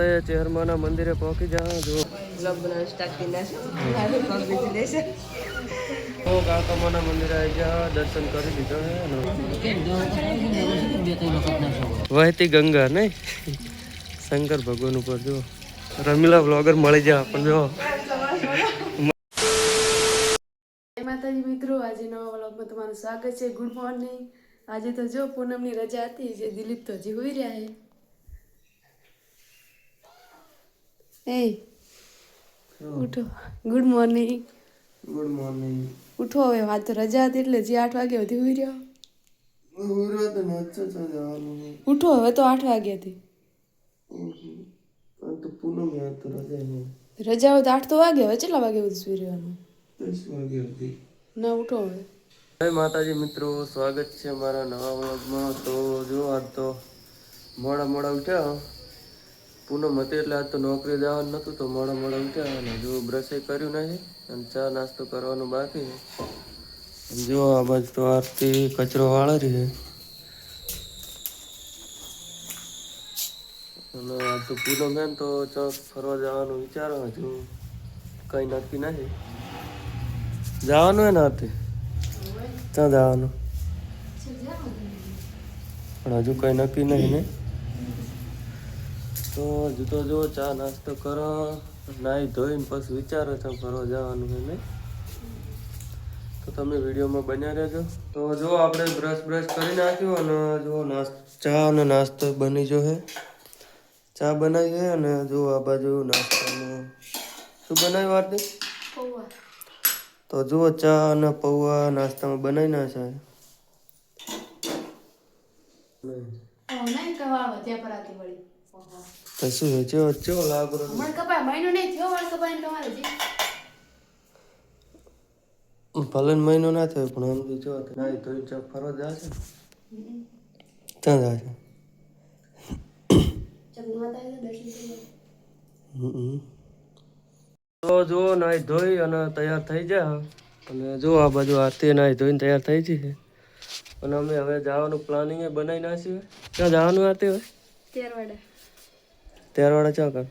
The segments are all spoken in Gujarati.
આપણે ચેહરમાના મંદિરે પહોંચી જા. જો કાકામાના મંદિરે આવી ગયા. દર્શન કરી લીધો વહેતી ગંગા નહીં. શંકર ભગવાન ઉપર જો. રમીલા બ્લોગર મળી જાય પણ જો. માતાજી મિત્રો આજે નવા વ્લોગમાં તમારું સ્વાગત છે. Good morning. આજે તો જો પૂનમની રજા હતી જે દિલીપ તો હજી હોઈ રહ્યા છે. એ ઉઠો. ગુડ મોર્નિંગ ગુડ મોર્નિંગ ઉઠો હવે વાત તો રજા હતી એટલે જે આઠ વાગે સુધી ઉઈ રહ્યો. ઉઠો હવે તો આઠ વાગ્યાથી હતી તો રજા હોય તો આઠ તો વાગે હવે કેટલા વાગે સુધી સુઈ રહેવાનું? ના ઉઠો હવે. જય માતાજી મિત્રો સ્વાગત છે મારા નવા વ્લોગમાં. તો જો આજ તો મોડા મોડા ઉઠ્યા પૂનમ હતી એટલે આજ તો નોકરી જવાનું નહોતું, તો મોડા મોડા ઉઠ્યા અને જો બ્રશે કર્યું નહીં, અને ચા નાસ્તો કરવાનું બાકી છે. જો આ બાજુ તો આરતી કચરો વાળરી છે. અને આજ તો પૂનમ છે ને તો ચોક ફરવા જવાનું વિચારો હજુ કંઈ નક્કી નથી. જવાનું હે ને આરતી? ક્યાં જવાનું? પણ હજુ કઈ નક્કી નહીં ને? તો જુદો જો ચા નાસ્તો કરો. નાહી ધોઈને પછી વિચારો છો ફરવા જવાનું છે નહીં? તો તમે વિડીયોમાં બન્યા રહેજો. તો જો આપણે બ્રશ બ્રશ કરી નાખ્યું અને જો નાસ્તો ચા અને નાસ્તો બની જો હે ચા બનાવી છે અને જો આ બાજુ નાસ્તાનું શું બનાવ્યું આરતી? તો જુઓ ચા અને પૌવા નાસ્તામાં બનાવી નાખે નહીં કવાળો ત્યાં પર આતી વળી તો શું ચો ચો લાગરો મણ કપાય મહિનો નહીં થયો વાળ કપાય ને તમારે જી. ભલન મહિનો ના થયો પણ આમ તો જો તો ના તો ચા ફરવા જાય છે ત્યાં જાય છે તો જો નાઈ ધોઈ અને તૈયાર થઈ જાય અને જો આ બાજુ આરતી નાઈ ધોઈને તૈયાર થઈ છે. અને અમે હવે જવાનું પ્લાનિંગ બનાવી નાખ્યું ક્યાં જવાનું આરતી હોય? તેરવાડા. ત્યારવાળા ચા કામ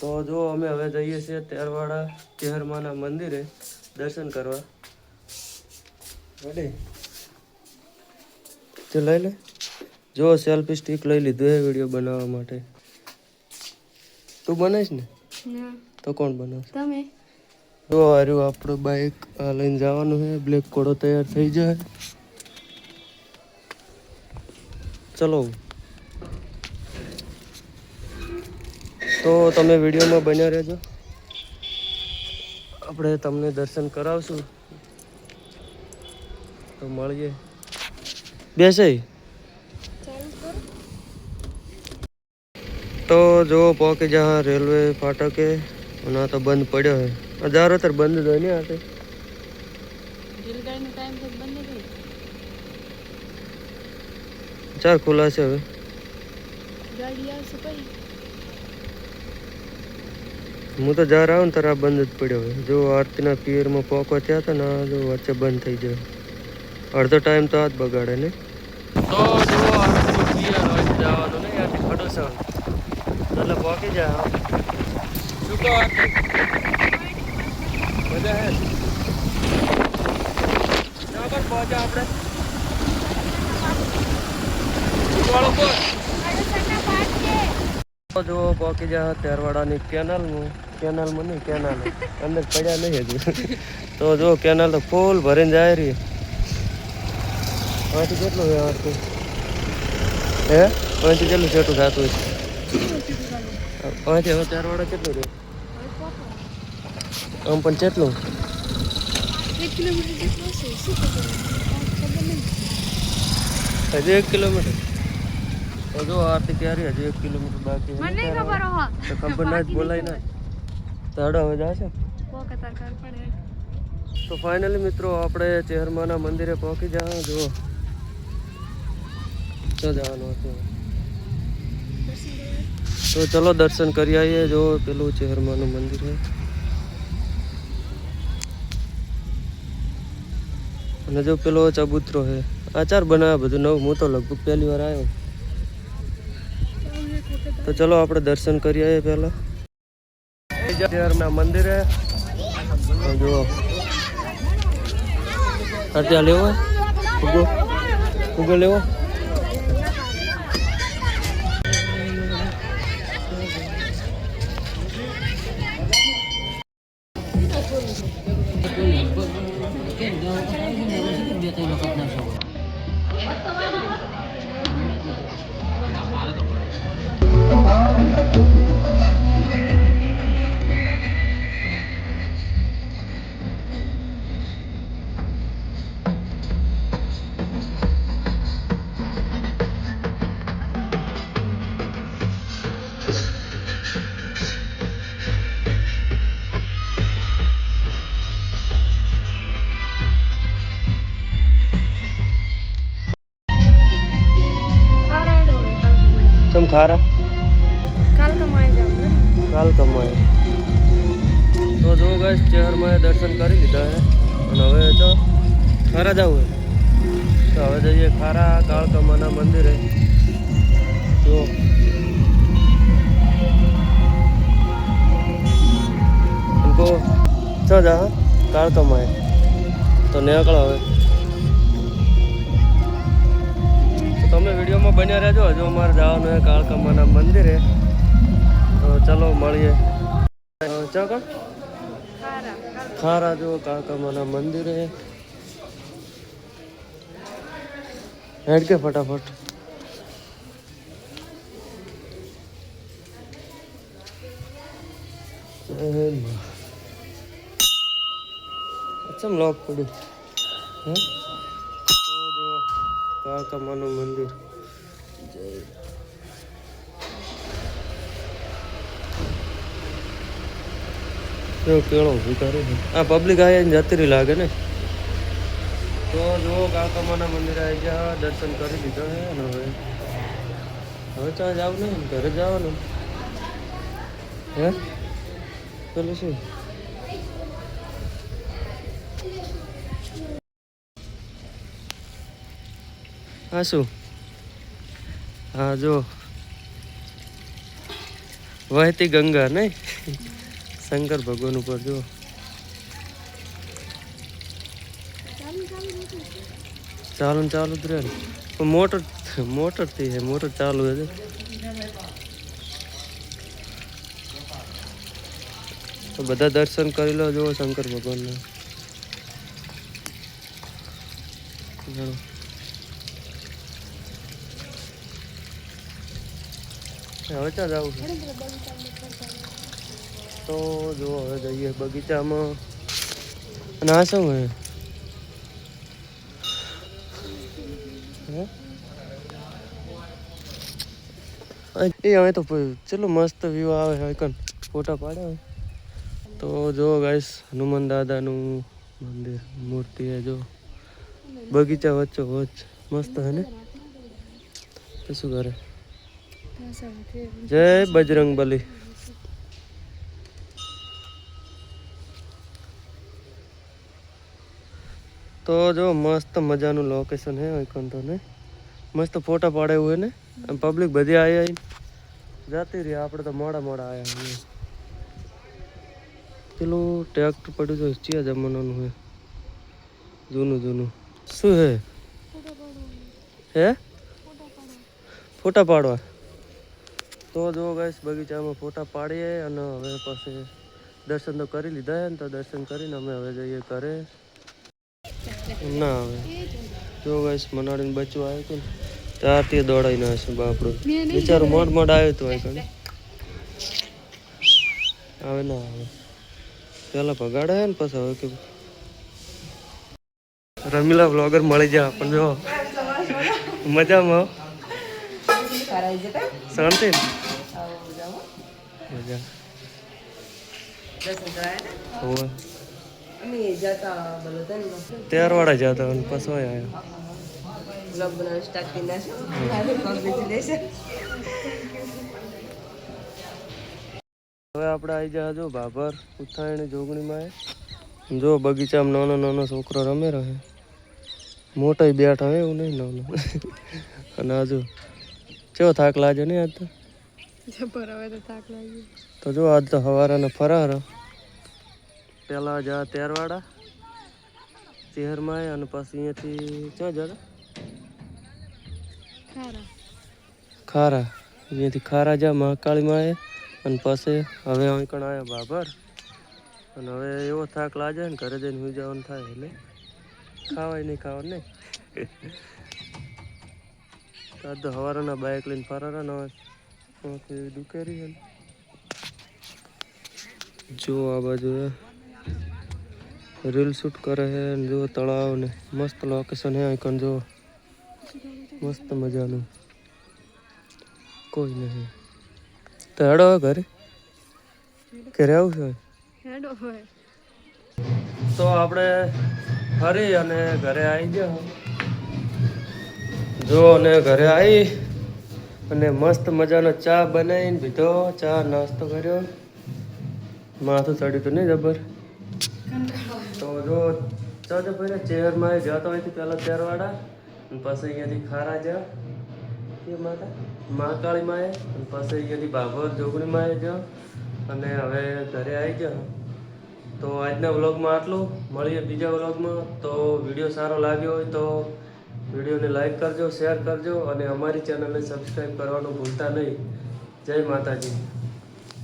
તો જો અમે હવે જઈએ છીએ ત્યારવાળા ચેહરમાના મંદિરે દર્શન કરવા. રેડી તો લઈ લે. જો સેલ્ફી સ્ટિક લઈ લીધું એ વીડિયો બનાવવા માટે. તું બનાવીશ ને? તો કોણ બનાવશે? તમે? જો હાર્યું આપણું બાઇક લઈને જવાનું છે બ્લેક કોડો તૈયાર થઈ જાય. ચલો. તો તમે વિડીયોમાં બન્યા રહેજો. આપણે તમને દર્શન કરાવશું. તો મળીએ. બેસે તો જો પહોંચી જા રેલવે ફાટકે ના તો બંધ પડ્યો હે હજારો તર બંધ જ હોય ને આતે રેલગાડીનો ટાઈમ તો બંધ થઈ ચાર ખુલાશે હવે. ગાડી આવશે પછી. હું તો જ્યારે આવું ને તારે આ બંધ જ પડ્યો જો આરતીના પિયરમાં પોકો થયા હતા ને જો વચ્ચે બંધ થઈ જાય અડધો ટાઈમ તો આ જ બગાડે ને? તો જો આરતીનું પિયર હોય જવાનું ને યાર ખડો છે. એટલે પોકી જાય શું કહો આરતી? મજા હે? પર પહોંચ્યા આપણે. જો પોકી જા ત્યારવાડાની કેનાલમાં કેનાલમાં નહીં કેનાલ. અંદર પડ્યા નહીં હજુ. તો જો કેનાલ તો ફૂલ ભરીને જાય રહી. અહીંથી કેટલું છે? આરતી હે? અહીંથી કેટલું છેટું થતું હોય અહીંથી હવે ત્યારવાડા કેટલું રહે? આમ પણ કેટલું? હજી એક કિલોમીટર. તો જો આરતી ક્યારે હજુ એક કિલોમીટર બાકી છે? મને ખબર ના જ બોલાય ના. તો હડો હવે જશે? તો ફાઇનલી મિત્રો આપણે ચેહરમાના મંદિરે પહોંચી જવા જુઓ. તો જવાનું હતું? તો ચલો દર્શન કરી આવીએ જો પેલું ચેહરમાનું મંદિર છે. અને જો પેલો ચબૂતરો છે આચાર બનાવ્યા બધું નવું હું તો લગભગ પહેલી વાર આવ્યો. તો ચલો આપણે દર્શન કરી આવીએ પહેલા. ના મંદિરે તો જુઓ અત્યારે લેવો ફુગો ફુગો લેવો ચમ ખારા કાલ કમાઈ જાવ કાલ કમાય તો જો ગાઈસ ચહેરમાં દર્શન કરી લીધા હે. અને હવે તો ખારા જવું હે. તો હવે જઈએ ખારા કાળકમાના મંદિરે. જો. ઉनको ચા જા કાળકમાય તો નીકળો હવે. તમે વિડીયોમાં બન્યા રહેજો. હજુ અમારે જવાનું છે કાળકામાના મંદિરે. તો ચલો મળીએ. ચા કા ખારા જો કાળકામાના મંદિરે. હેડ કે ફટાફટ? અચ્છા, લોક પડ્યું હે? કાળકમાનું મંદિર. જય કેળો ઊભી આ પબ્લિક આવ્યા જતી રહી લાગે ને? તો જુઓ કાકામાના મંદિરે આવી ગયા, દર્શન કરી દીધા છે ને હવે. હવે ત્યાં જાવ ને, ઘરે જવાનું. હે? પેલું શું? હા શું? હા જો. વહેતી ગંગા નહીં શંકર ભગવાન ઉપર જો. ચાલુ ચાલુ જ રહે મોટર મોટરથી છે મોટર ચાલુ છે તો બધા દર્શન કરી લો જુઓ શંકર ભગવાનના. હવે ક્યાં જવું છે? તો જો હવે જઈએ બગીચામાં. અને આ શું હે? એ હવે તો ચલો મસ્ત વ્યૂ આવે હવે કન ફોટા પાડે. તો જો ગાઈસ હનુમાન દાદાનું મંદિર, મૂર્તિ હે જો બગીચા વચ્ચો વચ્ચ મસ્ત હે ને? શું કરે? જય બજરંગ બલી તો જો મસ્ત મજાનું લોકેશન હે વૈકુંઠો ને મસ્ત ફોટા પાડે હોય ને? પબ્લિક બધી આવી આવીને જાતી રહી આપણે તો મોડા મોડા આવ્યા છીએ પેલું ટ્રેક્ટર પડ્યું છે ચિયા જમાનાનું હે. જૂનું જૂનું. શું હે? હે? ફોટા પાડવા. તો જો ગઈશ બગીચામાં ફોટા પાડીએ અને હવે પછી દર્શન તો કરી લીધા છે ને તો દર્શન કરીને અમે હવે જઈએ ઘરે. ના હવે. જો ગઈશ મનાડીને બચવા આવ્યું હતું ને ત્યારથી દોડાઈ ના હશે બાપડું. બિચારું મોડ મોડ આવ્યું હતું અહીં આવે ના આવે પેલા ભગાડે ને પછી હવે કે રમીલા બ્લોગર મળી જાય પણ જો. મજામાં શાંતિ મજા ને? હોવે. અમે જતા અને પછી હોય આવ્યા બ્લોગ બનાવવાનું સ્ટાર્ટ કરી નાખ્યો હવે આપણે આવી જાય જો બાબર ઉત્થાયણી જોગણીમાં એ. જો બગીચામાં નાનો નાનો છોકરો રમે રહે મોટા બેઠા હોય એવું નહીં નાનો. અને હજુ કેવો થાક લાગે નહીં આજ તો? જબર હવે તો થાક લાગી તો જો આજ તો સવારાનો ફરાર. પેલા જા તેરવાડા ચેહરમાં આવ્યા અને પછી અહીંયાથી ક્યાં જતા? ખારા. ખારા. અહીંયાથી ખારા જા મહાકાળીમાં આવ્યા અને પછી હવે અહીં કણ આવ્યા બાબર. અને હવે એવો થાક લાગે ને ઘરે જઈને સુઈ જવાનું થાય એટલે. ખાવાય નહીં ખાવાનું નહીં. તો આજ તો સવારના બાઇક લઈને ફરારા ને દુકેરી. જો આ બાજુ રીલ શૂટ કરે છે જો તળાવ ને મસ્ત લોકેશન હે અહીં જો મસ્ત મજાનું કોઈ નહીં તો હેડો ઘરે ઘરે આવું છે તો આપણે ફરી અને ઘરે આવી ગયા જો અને ઘરે આવી અને મસ્ત મજાનો ચા બનાવીને પીધો. ચા નાસ્તો કર્યો. માથું ચડ્યું તો નહીં જબર? તો જો, ચા તો પહેલાં ચેરમાં જતો હોય પહેલાં ચેરવાડા અને પછી અહીંયાથી ખારા જ્યાં. એ માતા મહાકાળી માએ અને પછી અહીંયાથી બાબર જોગણી માએ જ્યાં. અને હવે ઘરે આવી ગયા. તો આજના વ્લોગમાં આટલું. મળીએ બીજા વ્લોગમાં. તો વીડિયો સારો લાગ્યો હોય તો વિડીયોને લાઈક કરજો શેર કરજો અને અમારી ચેનલને સબસ્ક્રાઈબ કરવાનું ભૂલતા નહીં. જય માતાજી.